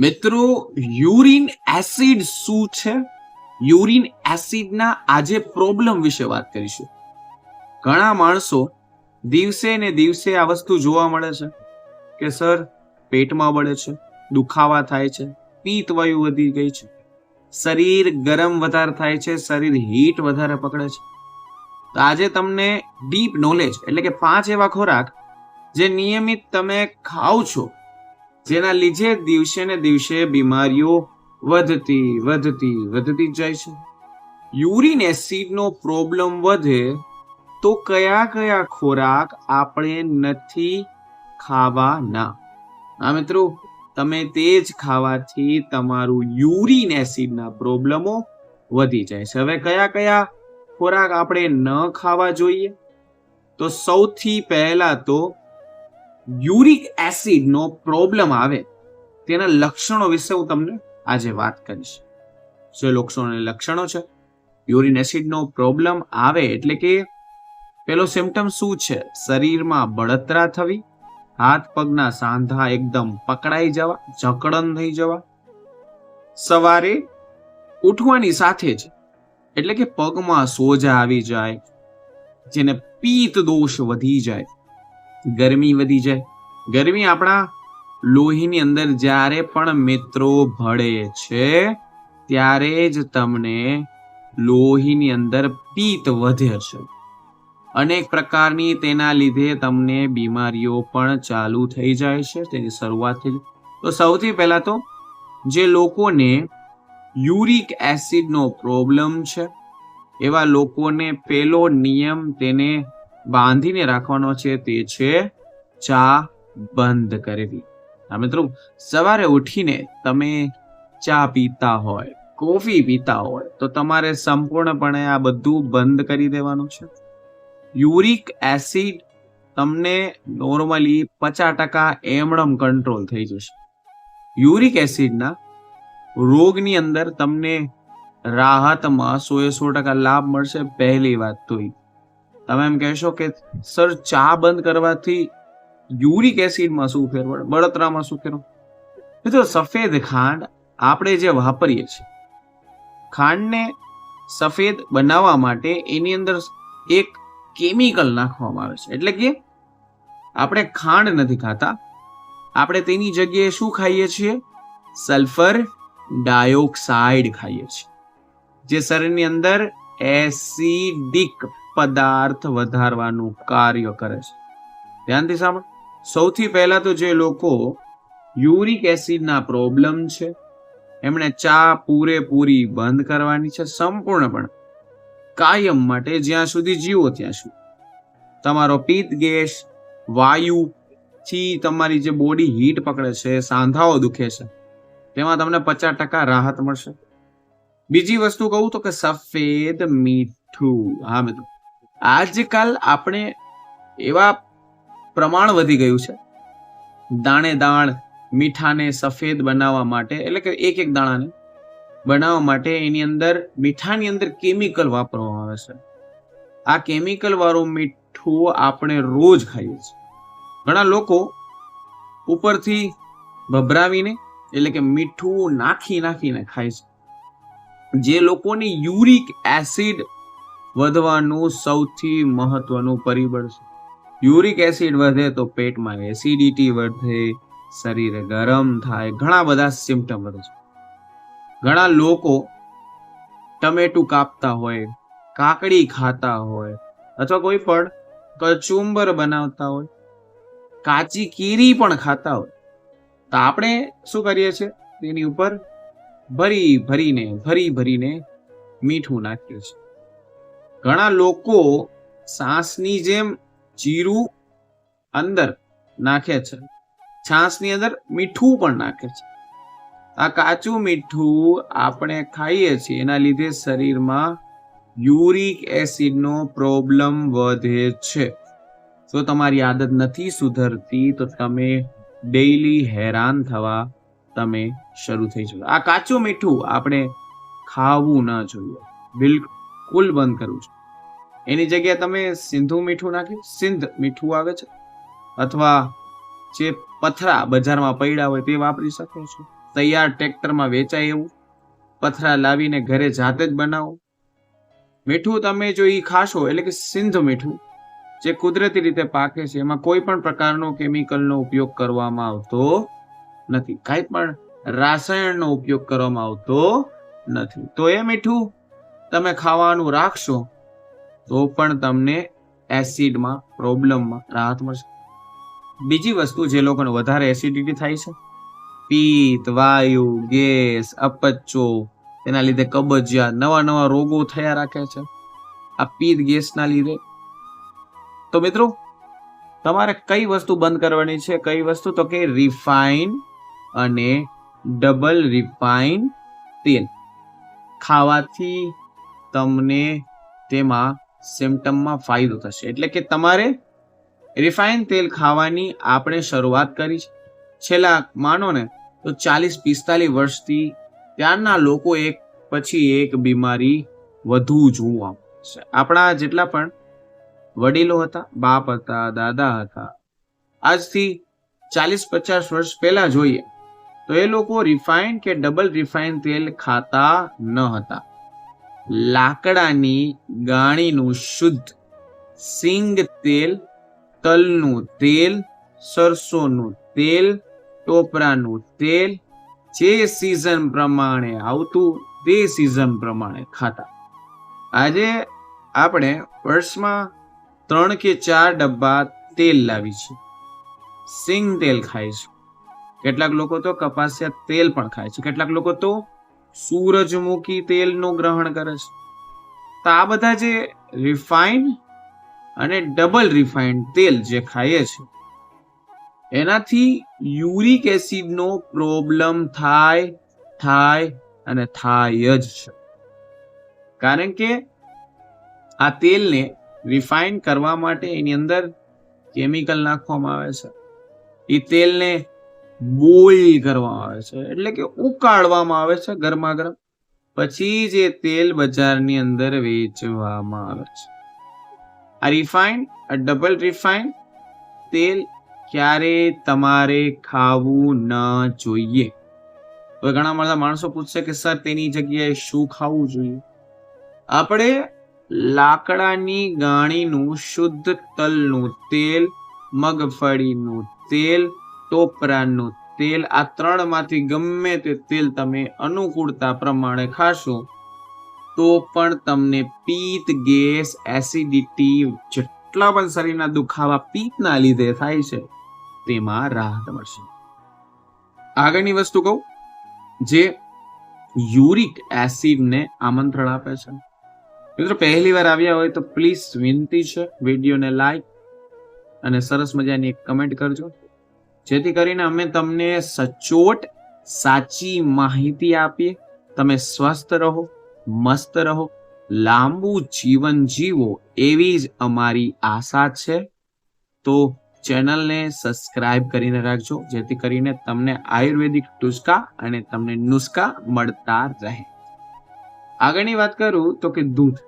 મિત્રો, urine acid શું છે? યુરિન એસિડના આજે પ્રોબ્લેમ વિશે વાત કરીશું. ઘણા માણસો દિવસે ને દિવસે આ વસ્તુ જોવા મળે છે કે, સર, પેટમાં બળે છે, દુખાવા થાય છે, પિત્ત વાયુ વધી ગઈ છે, શરીર ગરમ વધારે થાય છે, શરીર હીટ વધારે પકડે છે. તો આજે તમને ડીપ નોલેજ એટલે કે પાંચ એવા ખોરાક જે નિયમિત તમે ખાઓ છો જેના લીધે દિવસે ને દિવસે બીમારીઓ વધતી વધતી વધતી જાય છે. યુરિન એસિડનો પ્રોબ્લેમ વધે તો કયા કયા ખોરાક આપણે નથી ખાવાના હા, મિત્રો, તમે તે જ ખાવાથી તમારું યુરિન એસિડના પ્રોબ્લેમો વધી જાય છે. હવે કયા કયા ખોરાક આપણે ન ખાવા જોઈએ? તો સૌથી પહેલા તો યુરિક એસિડનો પ્રોબ્લેમ આવે, તેના લક્ષણો વિશે હું તમને આજે વાત કરીશ. જે લક્ષણો લક્ષણો છે યુરિન એસિડનો પ્રોબ્લેમ આવે એટલે કે પેલો સિમ્ટમ શું છે? શરીરમાં બળતરા થવી, હાથ પગના સાંધા એકદમ પકડાઈ જવા, જકડન થઈ જવા, સવારે ઉઠવાની સાથે જ, એટલે કે પગમાં સોજા આવી જાય, જેને પિત્ત દોષ વધી જાય ગરમી વધી જાય. ગરમી આપણા લોહીની અંદર જ્યારે પણ મિત્રો ભળે છે, ત્યારે જ તમને લોહીની અંદર પિત્ત વધે છે. અનેક પ્રકારની તેના લીધે તમને બીમારીઓ પણ ચાલુ થઈ જાય છે. તેની શરૂઆતથી. તો સૌથી પહેલા તો જે લોકોને યુરિક એસિડનો પ્રોબ્લેમ છે, એવા લોકોને પેલો નિયમ તેને બાંધીને રાખવાનો છે તે છે ચા બંધ કરવી. આ મિત્રો, સવારે ઉઠીને તમે ચા પીતા હોય, કોફી પીતા હોય, તો તમારે સંપૂર્ણપણે આ બધું બંધ કરી દેવાનું છે. યુરિક એસિડ તમને નોર્મલી પચાસ ટકા એમડમ કંટ્રોલ થઈ જશે. યુરિક એસિડના રોગની અંદર તમને રાહતમાં સો એ સો ટકા લાભ મળશે, પહેલી વાત તો ઈ. તમે એમ કહેશો કે સર, ચા બંધ કરવાથી યુરિક એસિડમાં શું ફેર પડે બળતરામાં શું ફેર મિત્રો, સફેદ ખાંડ આપણે જે વાપરીએ છીએ, ખાંડને સફેદ બનાવવા માટે એની અંદર એક કેમિકલ નાખવામાં આવે છે. એટલે કે આપણે ખાંડ નથી ખાતા. આપણે તેની જગ્યાએ શું ખાઈએ છીએ? સલ્ફર ડાયોક્સાઇડ ખાઈએ છીએ, જે શરીરની અંદર એસિડિક પદાર્થ વધારવાનું કાર્ય કરે છે. ધ્યાનથી સાંભળો. સૌથી પહેલા તો જે લોકો યુરિક એસિડના પ્રોબ્લેમ છે, એમણે ચા પૂરેપૂરી બંધ કરવાની છે સંપૂર્ણપણે. કાયમ માટે જ્યાં સુધી જીવો ત્યાં સુધી. તમારો પિત્ત ગેસ, વાયુ થી તમારી જે બોડી હીટ પકડે છે, સાંધાઓ દુખે છે, તેમાં તમને પચાસ ટકા રાહત મળશે. બીજી વસ્તુ કહું તો કે સફેદ મીઠું. હા મિત્રો. આજકાલ આપણે એવા પ્રમાણ વધી ગયું છે. દાણે દાણ મીઠાને સફેદ બનાવવા માટે, એટલે કે એક એક દાણાને બનાવવા માટે એની અંદર મીઠાની અંદર કેમિકલ વાપરવામાં આવે છે. આ કેમિકલ વાળું મીઠું આપણે રોજ ખાઈએ છીએ. ઘણા લોકો ઉપરથી ભભરાવીને, એટલે કે મીઠું નાખી નાખીને ખાય છે. જે લોકોની યુરિક એસિડ વધવાનું સૌથી મહત્વનું પરિબળ છે. યુરિક એસિડ વધે તો પેટમાં એસિડિટી વધે, શરીર ગરમ થાય, ઘણા બધા સિમ્ટમ વધે છે. ઘણા લોકો ટમેટું કાપતા હોય, કાકડી ખાતા હોય અથવા કોઈ પણ કચુંબર બનાવતા હોય, કાચી કીરી પણ ખાતા હોય. તો આપણે શું કરીએ છીએ? તેની ઉપર ભરી ભરીને ભરી ભરીને મીઠું નાખીએ છીએ. ઘણા લોકો સાસની જેમ જીરું અંદર નાખે છે. છાસની અંદર મીઠું પણ નાખે છે. આ કાચું મીઠું આપણે ખાઈએ છીએ, એના લીધે શરીરમાં યુરિક એસિડનો પ્રોબ્લેમ વધે છે. જો તમારી આદત નથી સુધરતી, તો તમે ડેઈલી હેરાન થવા તમે શરૂ થઈ જશો. આ કાચું મીઠું આપણે ખાવું ન જોઈએ. બિલકુલ. બંધ કરવું છે. એની જગ્યાએ તમે સિંધુ મીઠું નાખ્યું. સિંધ મીઠું આવે છે. અથવા જે પથરા બજારમાં પડ્યા હોય તે વાપરી શકો છો. તૈયાર ટ્રેક્ટરમાં વેચાય એવું. પથરા લાવીને ઘરે જાતે જ બનાવો. મીઠું તમે જો એ ખાશો, એટલે કે સિંધ મીઠું, જે કુદરતી રીતે પાકે છે, એમાં કોઈ પણ પ્રકારનો કેમિકલનો ઉપયોગ કરવામાં આવતો નથી. કાંઈ પણ રાસાયણનો ઉપયોગ કરવામાં આવતો નથી. તો એ મીઠું તમે ખાવાનું રાખશો, તો પણ તમને એસિડમાં, પ્રોબ્લેમમાં રાહત મળશે. બીજી વસ્તુ જે લોકોને વધારે એસિડિટી થાય છે, પિત્ત, વાયુ, ગેસ, અપચો, તેના લીધે કબજિયાત, નવા નવા રોગો થયા રાખે છે. આ પિત્ત ગેસના લીધે. તો મિત્રો, તમારે કઈ વસ્તુ બંધ કરવાની છે? કઈ વસ્તુ? તો કે રિફાઇન અને ડબલ રિફાઇન તેલ. ખાવાથી તમને તેમાં સિમ્ટમમાં ફાયદો થશે. એટલે કે તમારે રિફાઇન તેલ ખાવાની આપણે શરૂઆત કરી છેલ્લા, માનો ને, તો ચાલીસ, પિસ્તાલીસ વર્ષથી ત્યારના લોકો એક, પછી એક બીમારી વધુ જોવા મળશે આપણા જેટલા પણ વડીલો હતા, બાપ હતા, દાદા હતા, આજથી ચાલીસ, પચાસ વર્ષ પહેલા જોઈએ, તો એ લોકો રિફાઇન કે ડબલ રિફાઇન તેલ ખાતા ન હતા. લાકડાની ગાણીનું શુદ્ધ સિંગ તેલ, તલનું તેલ, સરસોનું તેલ, ટોપરાનું તેલ જે સિઝન પ્રમાણે આવતું તે સિઝન પ્રમાણે ખાતા. આજે આપણે વર્ષમાં ત્રણ કે ચાર ડબ્બા તેલ લાવી છે. સિંગ તેલ ખાય છે. કેટલાક લોકો તો કપાસિયા તેલ પણ ખાય છે. કેટલાક લોકો તો સૂરજમુખી તેલનું ગ્રહણ કરે છે. તો આ બધા જે રિફાઇન અને ડબલ રિફાઇન્ડ તેલ જે ખાઈએ છે, એનાથી યુરિક એસિડનો પ્રોબ્લેમ થાય થાય અને થાય જ છે. કારણ કે આ તેલને રિફાઇન કરવા માટે એની અંદર કેમિકલ નાખવામાં આવે છે. એ તેલને બોઇલ કરવામાં આવે છે. એટલે કે ઉકાળવામાં આવે છે ગરમા ગરમ. પછી જે તેલ બજારની અંદર વેચવામાં આવે છે. આ રિફાઇન આ ડબલ રિફાઇન તેલ ક્યારે તમારે ખાવું ન જોઈએ. હવે ઘણા બધા માણસો પૂછશે કે, સર, તેની જગ્યાએ શું ખાવું જોઈએ? આપણે લાકડાની ગાણીનું શુદ્ધ તલનું તેલ, મગફળીનું તેલ ટોપરાનું તેલ આ ત્રણમાંથી ગમે તે તેલ તમે અનુકૂળતા પ્રમાણે ખાશો, તો પણ તમને પિત્ત, ગેસ, એસિડિટી જેટલા પણ શરીરના દુખાવા પિત્તના લીધે થાય છે, તેમાં રાહત મળશે. આગળની વસ્તુ કહું, જે યુરિક એસિડને આમંત્રણ આપે છે. મિત્રો, પહેલી વાર આવ્યા હોય તો પ્લીઝ વિનંતી છે, વિડીયોને લાઈક અને સરસ મજાની એક કમેન્ટ કરજો. જેથી કરીને અમે તમને સચોટ, સાચી માહિતી આપીએ. તમે સ્વસ્થ રહો, મસ્ત રહો, લાંબુ જીવન જીવો એવી જ અમારી આશા છે. તો ચેનલને સબસ્ક્રાઇબ કરીને રાખજો, જેથી કરીને તમને આયુર્વેદિક ટુસ્કા અને તમને નુસ્કા મળતા રહે. આગળની વાત કરું તો કે દૂધ.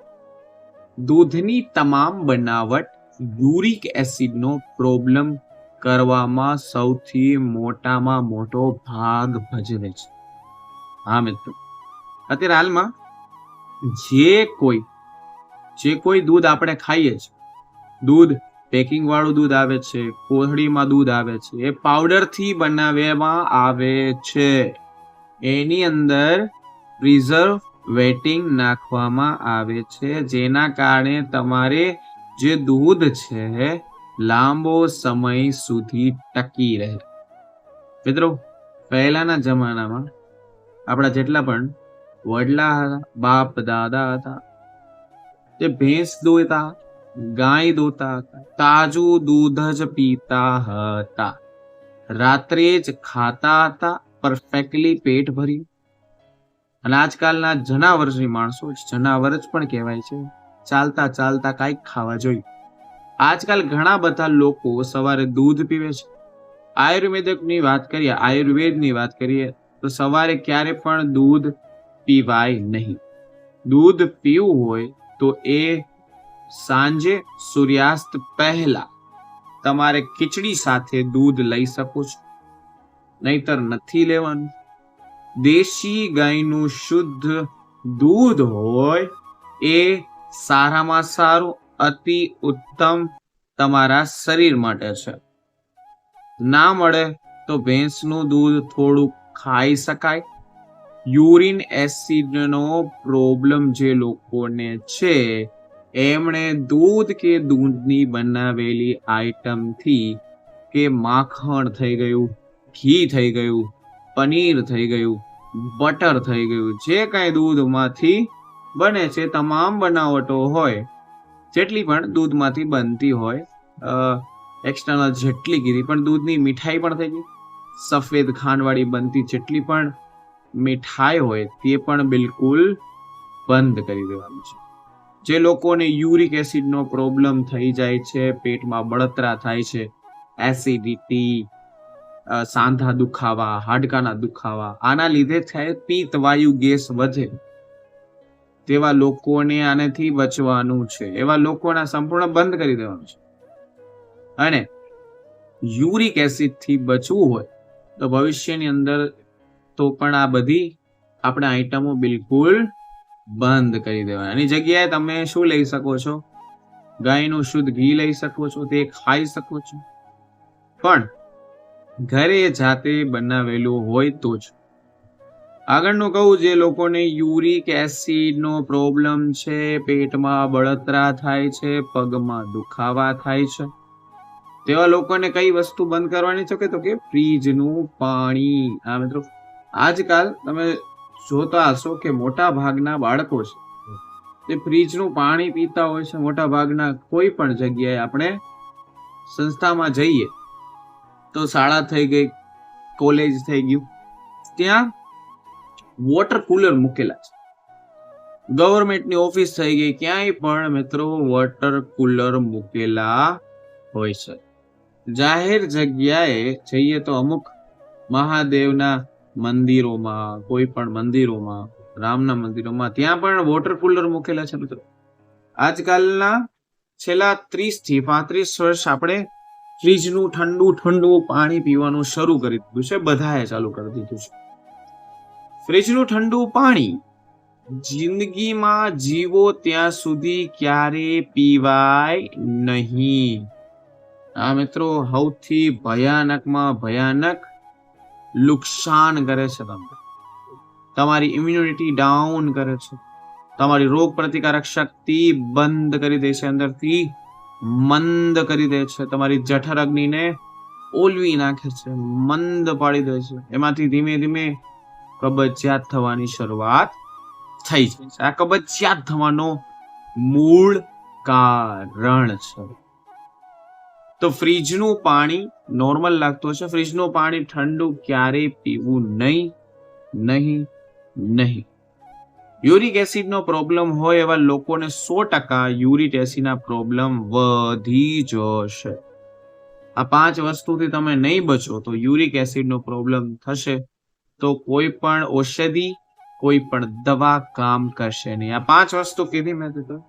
દૂધની તમામ બનાવટ યુરિક એસિડનો પ્રોબ્લેમ કરવામાં સૌથી મોટામાં મોટો ભાગ ભજવે છે. હા, મિત્રો. અત્યારે હાલમાં જે કોઈ જે કોઈ દૂધ આપણે ખાઈએ છીએ દૂધ પેકિંગ વાળું દૂધ આવે છે, કોથળીમાં દૂધ આવે છે, એ પાવડરથી બનાવવામાં આવે છે. એની અંદર પ્રિઝર્વ વેટિંગ નાખવામાં આવે છે, જેના કારણે તમારે જે દૂધ છે લાંબો સમય સુધી ટકી રહે. મિત્રો, પહેલાના જમાનામાં આપણા જેટલા પણ વડલા હતા, બાપ દાદા હતા તે ભેંસ દોતા, ગાય દોતા તાજું દૂધ જ પીતા હતા. રાત્રે જ ખાતા હતા પરફેક્ટલી પેટ ભરી અને આજકાલના જનાવર માણસો, જનાવર જ પણ કહેવાય છે, ચાલતા ચાલતા કાંઈક ખાવા જોઈએ આજકાલ ઘણા બધા લોકો સવારે દૂધ પીવે છે. આયુર્વેદકની વાત કરીએ, આયુર્વેદની વાત કરીએ, તો સવારે ક્યારે પણ દૂધ પીવાય નહીં. દૂધ પીવું હોય તો એ સાંજે સૂર્યાસ્ત પહેલા તમારે ખીચડી સાથે દૂધ લઈ શકો છો. નહીતર નથી લેવાનું. દેશી ગાયનું શુદ્ધ દૂધ હોય એ સારામાં સારું અતિ ઉત્તમ તમારા શરીર માટે છે. ના મળે તો ભેંસનું દૂધ થોડું ખાઈ શકાય. યુરિન એસિડનો પ્રોબ્લેમ જે લોકોને છે, એમણે દૂધ કે દૂધની બનાવેલી આઈટમથી કે માખણ થઈ ગયું, ઘી થઈ ગયું, પનીર થઈ ગયું, બટર થઈ ગયું, જે કાંઈ દૂધમાંથી બને છે, તમામ બનાવટો હોય જેટલી પણ દૂધમાંથી બનતી હોય એક્સટર્નલ જેટલી કીધી, પણ દૂધની મીઠાઈ પણ થઈ ગઈ. સફેદ ખાંડવાળી બનતી જેટલી પણ મીઠાઈ હોય, તે પણ બિલકુલ બંધ કરી દેવાનું છે. જે લોકોને યુરિક એસિડનો પ્રોબ્લેમ થઈ જાય છે, પેટમાં બળતરા થાય છે એસિડિટી સાંધા દુખાવા, હાડકાના દુખાવા, આના લીધે થાય, પિત્ત, વાયુ, ગેસ વધે. તેવા લોકોને આનેથી બચવાનું છે. એવા લોકોના સંપૂર્ણ બંધ કરી દેવાનું છે. અને યુરિક એસિડથી બચવું હોય, તો ભવિષ્યની અંદર તો પણ આ બધી આપણે આઈટમો બિલકુલ બંધ કરી દેવાની એની જગ્યાએ તમે શું લઈ શકો છો? ગાયનું શુદ્ધ ઘી લઈ શકો છો, તે ખાઈ શકો છો. પણ ઘરે જાતે બનાવેલું હોય તો જ આગળનું કહું, જે લોકોને યુરિક એસિડનો પ્રોબ્લેમ છે, પેટમાં બળતરા થાય છે, પગમાં દુખાવા થાય છે, તેવા લોકોને કઈ વસ્તુ બંધ કરવાની છે? કે તો કે ફ્રીજનું પાણી. આ મિત્રો, આજકાલ તમે જોતા હશો કે મોટા ભાગના બાળકો છે તે ફ્રીજનું પાણી પીતા હોય છે, મોટા ભાગના કોઈ પણ જગ્યાએ આપણે સંસ્થામાં જઈએ, તો શાળા થઈ ગઈ, કોલેજ થઈ ગયું, ત્યાં વોટર કુલર મૂકેલા છે. ગવર્મેન્ટની ઓફિસ થઈ ગઈ ક્યાંય પણ મિત્રો વોટર કુલર મૂકેલા હોય છે. જાહેર જગ્યાએ જઈએ તો અમુક મહાદેવના મંદિરોમાં, કોઈ પણ મંદિરોમાં, રામના મંદિરોમાં ત્યાં પણ વોટર કુલર મૂકેલા છે મિત્રો. આજકાલના છેલ્લા ત્રીસથી પાંત્રીસ વર્ષ આપણે ફ્રીજનું ઠંડુ ઠંડુ પાણી પીવાનું શરૂ કરી દીધું છે, બધાએ ચાલુ કરી દીધું છે. ફ્રીજનું ઠંડુ પાણી. જિંદગીમાં જીવો ત્યાં સુધી ક્યારે પીવાય નહીં. આ મિત્રો સૌથી ભયાનકમાં ભયાનક નુકસાન કરે છે તમને. તમારી ઇમ્યુનિટી ડાઉન કરે છે. તમારી રોગ પ્રતિકારક શક્તિ બંધ કરી દે છે, અંદરથી મંદ કરી દે છે. તમારી જઠર અગ્નિને ઓલવી નાખે છે, મંદ પાડી દે છે. એમાંથી ધીમે ધીમે કબજિયાત થવાની શરૂઆત થઈ છે. આ કબજિયાત થવાનો મૂળ કારણ છે. તો ફ્રીજનું પાણી નોર્મલ લાગતું હશે. ફ્રીજનું પાણી ઠંડુ ક્યારેય પીવું નહીં નહીં નહીં. યુરિક એસિડનો પ્રોબ્લેમ હોય એવા લોકોને સો ટકા યુરિક એસિડના પ્રોબ્લેમ વધી જશે આ પાંચ વસ્તુથી તમે નહીં બચો તો યુરિક એસિડનો પ્રોબ્લેમ થશે. તો કોઈ પણ ઔષધિ, કોઈ પણ દવા કામ કરશે નહીં. આ પાંચ વસ્તુ કીધી મેં તો તો.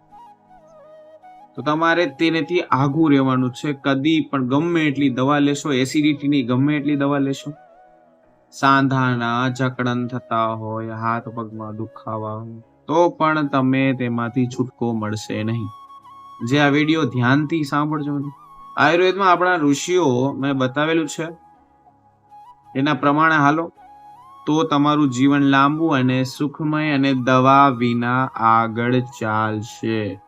તમારે તેનેથી આઘું રહેવાનું છે. કદી પણ ગમે એટલી દવા લેશો, એસિડિટીની ગમે એટલી દવા લેશો. સાંધાના જકડન થતા હોય, હાથ પગમાં દુખાવા તો પણ તમે તેમાંથી છૂટકો મળશે નહીં. જે આ વીડિયો ધ્યાનથી સાંભળજો આયુર્વેદમાં આપણા ઋષિઓ મેં બતાવેલું છે. એના પ્રમાણે હાલો. તો તમારું જીવન લાંબુ અને સુખમય અને દવા વિના આગળ ચાલશે.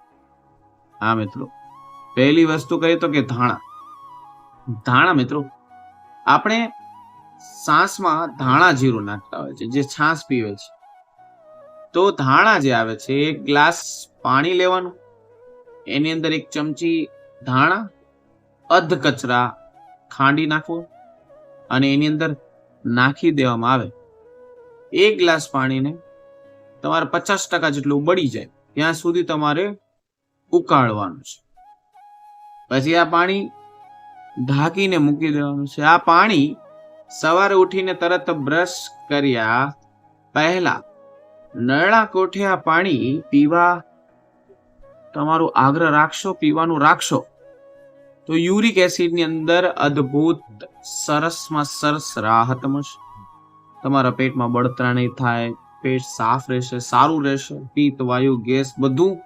હા, મિત્રો. પહેલી વસ્તુ કહીએ તો કે ધાણા. ધાણા, મિત્રો. આપણે શ્વાસમાં ધાણા જીરું નાખતા હોય છે, જે છાસ પીવે છે. તો ધાણા જે આવે છે, એક ગ્લાસ પાણી લેવાનું. એની અંદર એક ચમચી ધાણા, અધ કચરા ખાંડી નાખવો. અને એની અંદર નાખી દેવામાં આવે. એક ગ્લાસ પાણીને તમારે પચાસ ટકા જેટલું બળી જાય ત્યાં સુધી તમારે ઉકાળવાનું છે. પછી આ પાણી ઢાંકીને મૂકી દેવાનું છે. આ પાણી સવારે ઉઠીને તરત બ્રશ કર્યા પહેલા નળા કોઠે આ પાણી પીવા તમારું આગ્રહ રાખશો, પીવાનું રાખશો, તો યુરિક એસિડની અંદર અદ્ભુત સરસમાં સરસ રાહત મળશે. તમારા પેટમાં બળતરા નહીં થાય, પેટ સાફ રહેશે, સારું રહેશે, પિત્ત, વાયુ, ગેસ બધું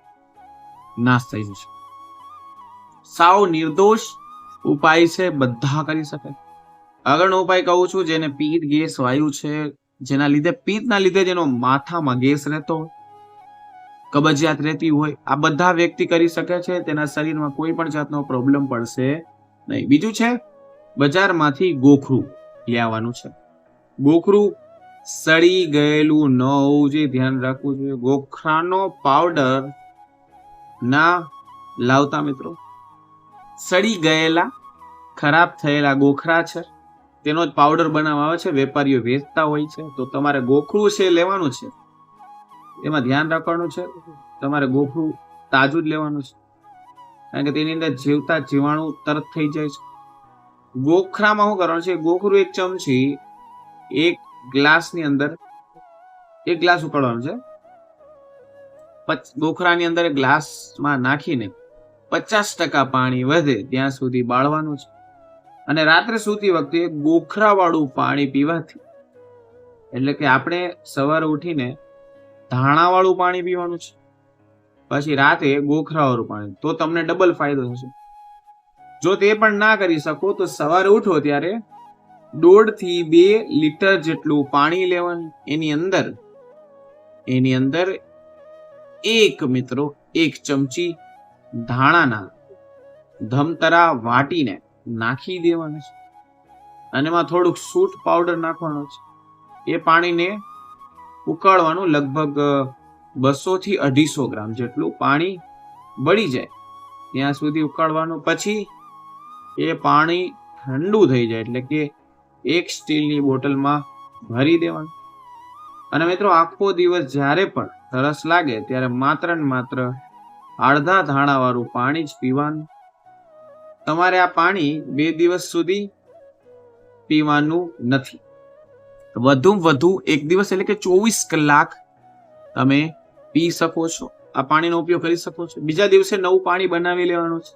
નાશ થઈ જશે. સાવ નિર્દોષ ઉપાય છે બધા કરી શકે. આગળનો ઉપાય કહું છું, જેને પિત્ત, ગેસ, વાયુ છે, જેના લીધે, પિત્તના લીધે જેનો માથામાં ગેસ રહેતો હોય, કબજિયાત રહેતી હોય, આ બધા વ્યક્તિ કરી શકે છે, તેના શરીરમાં કોઈ પણ જાતનો પ્રોબ્લેમ પડશે નહીં. બીજું છે, બજારમાંથી ગોખરું લેવાનું છે. ગોખરું સડી ગયેલું ન હોવું જોઈએ. ધ્યાન રાખવું જોઈએ. ગોખરાનો પાવડર ના લાવતા મિત્રો, સડી ગયેલા, ખરાબ થયેલા ગોખરા છે. તેનો જ પાવડર બનાવવામાં આવે છે. વેપારીઓ વેચતા હોય છે. તો તમારે ગોખરું છે લેવાનું છે. એમાં ધ્યાન રાખવાનું છે. તમારે ગોખરું તાજું જ લેવાનું છે. કારણ કે તેની અંદર જીવતા જીવાણુ તરત થઈ જાય છે. ગોખરામાં શું કરવાનું છે? ગોખરું એક ચમચી એક ગ્લાસની અંદર, એક ગ્લાસ ઉકાળવાનો છે. બોખરાની અંદર ગ્લાસમાં નાખીને પચાસ ટકા પાણી વધે ત્યાં સુધી બાળવાનું છે. અને રાત્રે સૂતી વખતે ગોખરા વાળું પાણી પીવાથી, એટલે કે આપણે સવારે ઉઠીને ધાણા વાળું પાણી પીવાનું છે. પછી રાતે ગોખરા વાળું પાણી, તો તમને ડબલ ફાયદો થશે. જો તે પણ ના કરી શકો, તો સવારે ઉઠો ત્યારે દોઢથી બે લીટર જેટલું પાણી લેવાનું. એની અંદર એની અંદર એક મિત્રો, એક ચમચી ધાણાના ધમતરા વાટીને નાખી દેવાનું છે. અને એમાં થોડુંક સૂટ પાવડર નાખવાનો છે. એ પાણીને ઉકાળવાનું લગભગ બસોથી અઢીસો ગ્રામ જેટલું પાણી બળી જાય. ત્યાં સુધી ઉકાળવાનું. પછી એ પાણી ઠંડુ થઈ જાય એટલે કે એક સ્ટીલની બોટલમાં ભરી દેવાનું. અને મિત્રો, આખો દિવસ જ્યારે પણ તરસ લાગે, ત્યારે માત્ર ને માત્ર અડધા ધાણાવાળું પાણી જ પીવાનું. તમારે આ પાણી બે દિવસ સુધી પીવાનું નથી. વધુ વધુ એક દિવસ એટલે કે ચોવીસ કલાક તમે પી શકો છો, આ પાણીનો ઉપયોગ કરી શકો છો. બીજા દિવસે નવું પાણી બનાવી લેવાનું છે.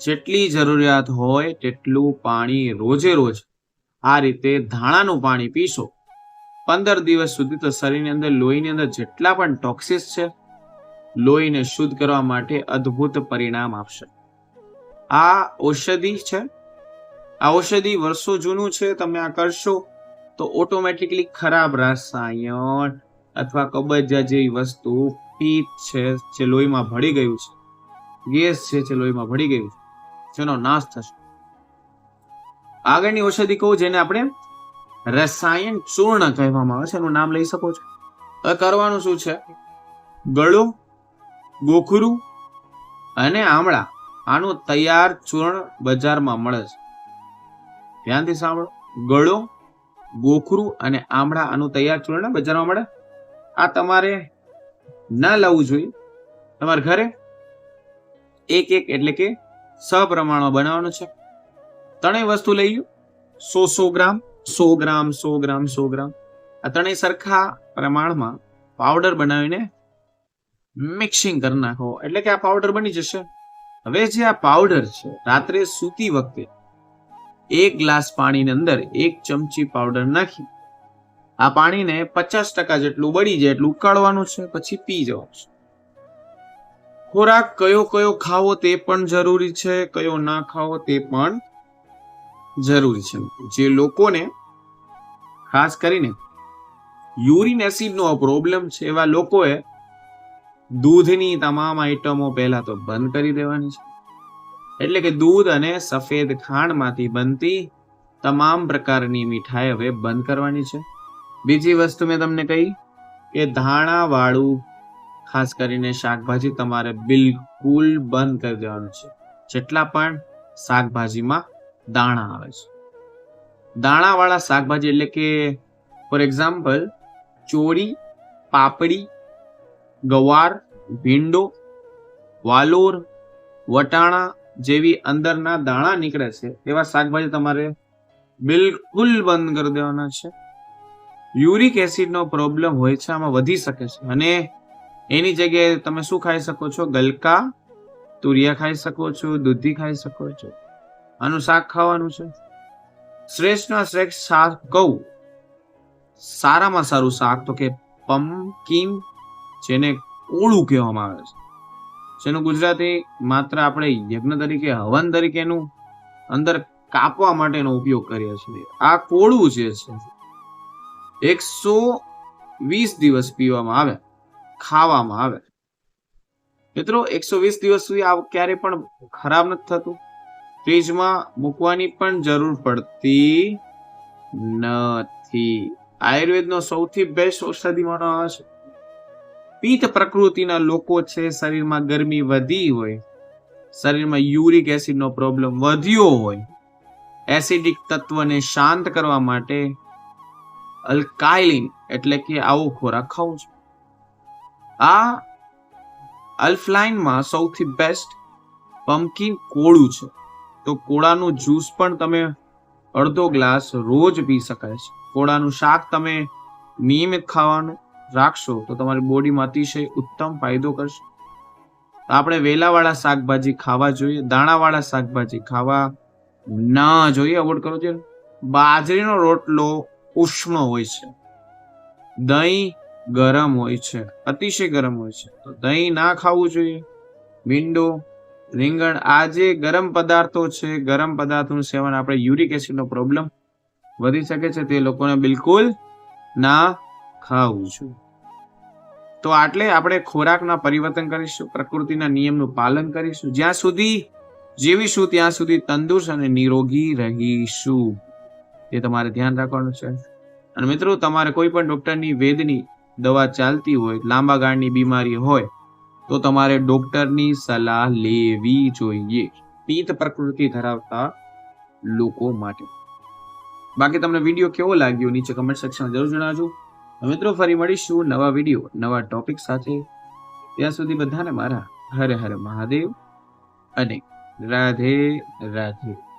જેટલી જરૂરિયાત હોય, તેટલું પાણી રોજે રોજ આ રીતે ધાણાનું પાણી પીશો. પંદર દિવસ સુધી તો શરીરની અંદર લોહીની અંદર જેટલા પણ ટોક્સિસ છે, લોહીને શુદ્ધ કરવા માટે અદ્ભુત પરિણામ આપશે. આ ઔષધિ છે. આ ઔષધિ વર્ષો જૂનું છે, તમે આ કરશો તો ઓટોમેટિકલી ખરાબ રાસાયણ અથવા કબજિયા જેવી વસ્તુ પિત્ત છે જે લોહીમાં ભળી ગયું છે, ગેસ છે જે લોહીમાં ભળી ગયું છે, જેનો નાશ થશે. આગળની ઔષધિ કહું જેને આપણે રસાયણ ચૂર્ણ કહેવામાં આવે છે. એનું નામ લઈ શકો છો. કરવાનું શું છે? ગળો, ગોખરું અને આમળા. આનું તૈયાર ચૂર્ણ બજારમાં મળે છે. ધ્યાનથી સાંભળો. ગળો, ગોખરું અને આમળા આનું તૈયાર ચૂર્ણ બજારમાં મળે. આ તમારે ન લાવવું જોઈએ. તમારા ઘરે એક એક એટલે કે સપ્રમાણમાં બનાવવાનું છે. ત્રણેય વસ્તુ લઈ લો સો સો ગ્રામ સો ગ્રામ સો ગ્રામ સો ગ્રામ. આ ત્રણેય સરખા પ્રમાણમાં પાવડર બનાવીને મિક્સિંગ કરી નાખો. એટલે કે આ પાવડર બની જશે. હવે જે આ પાવડર છે, રાત્રે સૂતી વખતે એક ગ્લાસ પાણીની અંદર એક ચમચી પાવડર નાખી. આ પાણીને પચાસ ટકા જેટલું બળી જાય એટલું ઉકાળવાનું છે, પછી પી જવાનું છે. ખોરાક કયો કયો ખાવો તે પણ જરૂરી છે, કયો ના ખાવો તે પણ જરૂરી છે. જે લોકોને ખાસ કરીને યુરિન એસિડનો પ્રોબ્લેમ છે, એવા લોકોએ દૂધની તમામ આઈટમો પહેલા તો બંધ કરી દેવાની છે. એટલે કે દૂધ અને સફેદ ખાંડમાંથી બનતી તમામ પ્રકારની મીઠાઈ હવે બંધ કરવાની છે. બીજી વસ્તુ મેં તમને કહી કે ધાણાવાળું, ખાસ કરીને શાકભાજી તમારે બિલકુલ બંધ કરી દેવાનું છે. જેટલા પણ શાકભાજીમાં દાણા આવે છે. દાણાવાળા શાકભાજી એટલે કે ફોર એક્ઝામ્પલ ચોરી પાપડી, ગવાર, ભીંડો, વાલોર, વટાણા જેવી અંદરના દાણા નીકળે છે, એવા શાકભાજી તમારે બિલકુલ બંધ કરી દેવાના છે. યુરિક એસિડનો પ્રોબ્લેમ હોય છે, આમાં વધી શકે છે. અને એની જગ્યાએ તમે શું ખાઈ શકો છો? ગલકા, તુરિયા ખાઈ શકો છો, દૂધી ખાઈ શકો છો. આનું શાક ખાવાનું છે? શ્રેષ્ઠમાં શ્રેષ્ઠ શાક કહું. સારામાં સારું શાક તો કે પમકીમ જેને કોળું કહેવામાં આવે છે. જેનું ગુજરાતી માત્ર આપણે યજ્ઞ તરીકે, હવન તરીકેનું અંદર કાપવા માટેનો ઉપયોગ કરીએ છીએ. આ કોળું જે છે, એકસો વીસ દિવસ પીવામાં આવે, ખાવામાં આવે. મિત્રો, એકસો વીસ દિવસ સુધી આ ક્યારે પણ ખરાબ નથી થતું? ફ્રીજમાં મૂકવાની પણ જરૂર પડતી નથી. આયુર્વેદનો સૌથી બેસ્ટ ઔષધિ માનવામાં આવે છે. પિત્ત પ્રકૃતિના લોકો છે, શરીરમાં ગરમી વધી હોય, શરીરમાં યુરિક એસિડનો પ્રોબ્લેમ વધ્યો હોય એસિડિક તત્વને શાંત કરવા માટે અલ્કાઇલિન એટલે કે આવો ખોરાક ખાવો છે આ અલ્ફલાઇનમાં સૌથી બેસ્ટ પમ્પકિન કોળું છે. તો કોળાનું જ્યુસ પણ તમે અડધો ગ્લાસ રોજ પી શકાય છે. કોળાનું શાક તમે નિયમિત ખાવાનું રાખશો તો તમારી બોડીમાં અતિશય ઉત્તમ ફાયદો કરશે. આપણે વેલાવાળા શાકભાજી ખાવા જોઈએ, દાણાવાળા શાકભાજી ખાવા ના જોઈએ અવોઇડ કરવો જોઈએ બાજરીનો રોટલો ઉષ્ણ હોય છે. દહીં ગરમ હોય છે, અતિશય ગરમ હોય છે. તો દહીં ના ખાવું જોઈએ મીંડો રીંગણ આ જે ગરમ પદાર્થો છે, ગરમ પદાર્થોનું સેવન આપણે યુરિક એસિડનો પ્રોબ્લેમ વધી શકે છે, તે લોકોને બિલકુલ ના ખાવું જોઈએ તો આટલે આપણે ખોરાકના પરિવર્તન કરીશું, પ્રકૃતિના નિયમનું પાલન કરીશું. જ્યાં સુધી જીવીશું, ત્યાં સુધી તંદુરસ્ત અને નિરોગી રહીશું. એ તમારે ધ્યાન રાખવાનું છે. અને મિત્રો, તમારે કોઈ પણ ડૉક્ટરની વેદની દવા ચાલતી હોય, લાંબા ગાળની બીમારી હોય તો તમારે ડોક્ટરની સલાહ લેવી જોઈએ. પિત્ત પ્રકૃતિ ધરાવતા લોકો માટે. બાકી તમને વીડિયો કેવો લાગ્યો નીચે કમેન્ટ સેક્શન જરૂર જણાવજો. મિત્રો, ફરી મળીશું નવા વીડિયો, નવા ટોપિક સાથે. ત્યાં સુધી બધાને મારા હરે હરે મહાદેવ અને રાધે રાધે.